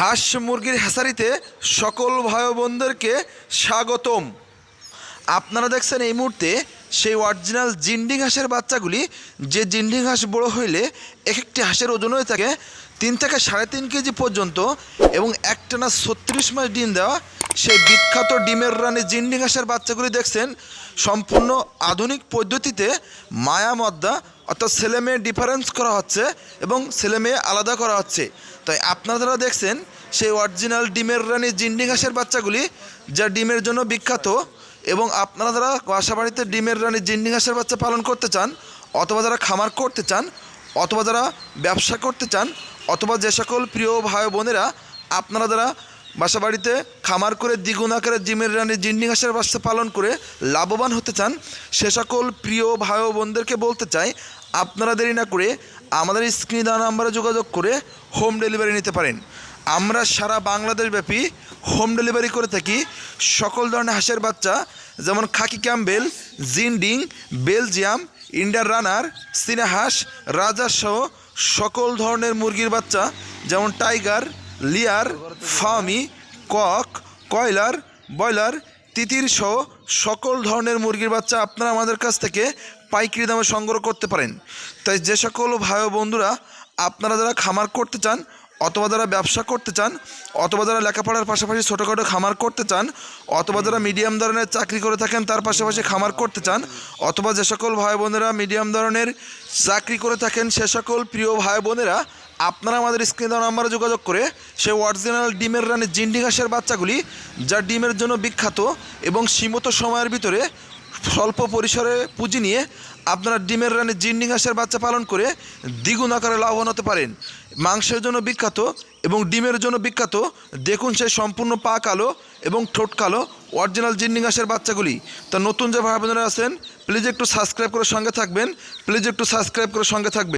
হাঁস মুরগির হ্যাসারিতে সকল ভাই বোনদেরকে স্বাগতম। আপনারা দেখছেন এই মুহূর্তে সেই অরিজিনাল জিন্ডিং হাঁসের বাচ্চাগুলি, যে জিন্ডিং হাঁস বড় হইলে এক একটি হাঁসের ওজন হয়ে থাকে তিন থেকে সাড়ে তিন কেজি পর্যন্ত এবং একটানা ছত্রিশ মাস ডিম দেওয়া সেই বিখ্যাত ডিমের রানী জিন্ডিং হাঁসের বাচ্চাগুলি দেখছেন, সম্পূর্ণ আধুনিক পদ্ধতিতে মায়া মদ্দা অর্থাৎ ছেলে মেয়ে ডিফারেন্স করা হচ্ছে এবং ছেলে মেয়ে আলাদা করা হচ্ছে। তাই আপনারা দেখছেন, সেই অরিজিনাল ডিমের রানী জিন্ডিং হাঁসের বাচ্চাগুলি যা ডিমের জন্য বিখ্যাত এবং আপনারা যারা বাসা বাড়িতে ডিমের রানী জিন্ডিং হাঁসের বাচ্চা পালন করতে চান, অথবা যারা খামার করতে চান, অথবা যারা ব্যবসা করতে চান, অথবা যে সকল প্রিয় ভাই বোনেরা, আপনারা যারা বাসা বাড়িতে খামার করে দ্বিগুণ আকারে জিমের রানী জিন্ডিং হাঁসের বাচ্চা পালন করে লাভবান হতে চান, সে সকল প্রিয় ভাই বোনদেরকে বলতে চাই, আপনারা দেরি না করে আমাদের স্ক্রিনে দেওয়া নাম্বারে যোগাযোগ করে হোম ডেলিভারি নিতে পারেন। আমরা সারা বাংলাদেশ ব্যাপী হোম ডেলিভারি করে থাকি সকল ধরনের হাঁসের বাচ্চা, যেমন খাকি ক্যাম্বেল, জিন্ডিং, বেলজিয়াম ইন্ডার রানার সিনা হাঁস রাজাসহ সকল ধরনের মুরগির বাচ্চা, যেমন টাইগার লিয়ার ফার্মি কক, কয়লার, ব্রয়লার, তিতির সহ সকল ধরনের মুরগির বাচ্চা আপনারা আমাদের কাছ থেকে পাইকারি দামে সংগ্রহ করতে পারেন। তাই যে সকল ভাই বন্ধুরা আপনারা যারা খামার করতে চান অথবা যারা ব্যবসা করতে চান অথবা যারা লেখাপড়ার পাশাপাশি ছোটোখাটো খামার করতে চান অথবা যারা মিডিয়াম ধরনের চাকরি করে থাকেন তার পাশাপাশি খামার করতে চান অথবা যে সকল ভাই বোনেরা মিডিয়াম ধরনের চাকরি করে থাকেন সে সকল প্রিয় ভাই বোনেরা আপনারা আমাদের স্ক্রিনে দেওয়া নাম্বারে যোগাযোগ করে সেই অরিজিনাল ডিমের রানী জিন্ডিং হাঁসের বাচ্চাগুলি, যা ডিমের জন্য বিখ্যাত এবং সীমিত সময়ের ভিতরে স্বল্প পরিসরে পুঁজি নিয়ে আপনারা ডিমের রানী জিন্ডিং বাচ্চা পালন করে দ্বিগুণ আকারে লাভবান হতে পারেন। মাংসের জন্য বিখ্যাত এবং ডিমের জন্য বিখ্যাত, দেখুন সেই সম্পূর্ণ পা কালো এবং ঠোঁট কালো অরিজিনাল জিন্ডিং বাচ্চাগুলি। তা নতুন যে ভাই বোনেরা আছেন প্লিজ একটু সাবস্ক্রাইব করে সঙ্গে থাকবেন প্লিজ একটু সাবস্ক্রাইব করে সঙ্গে থাকবেন।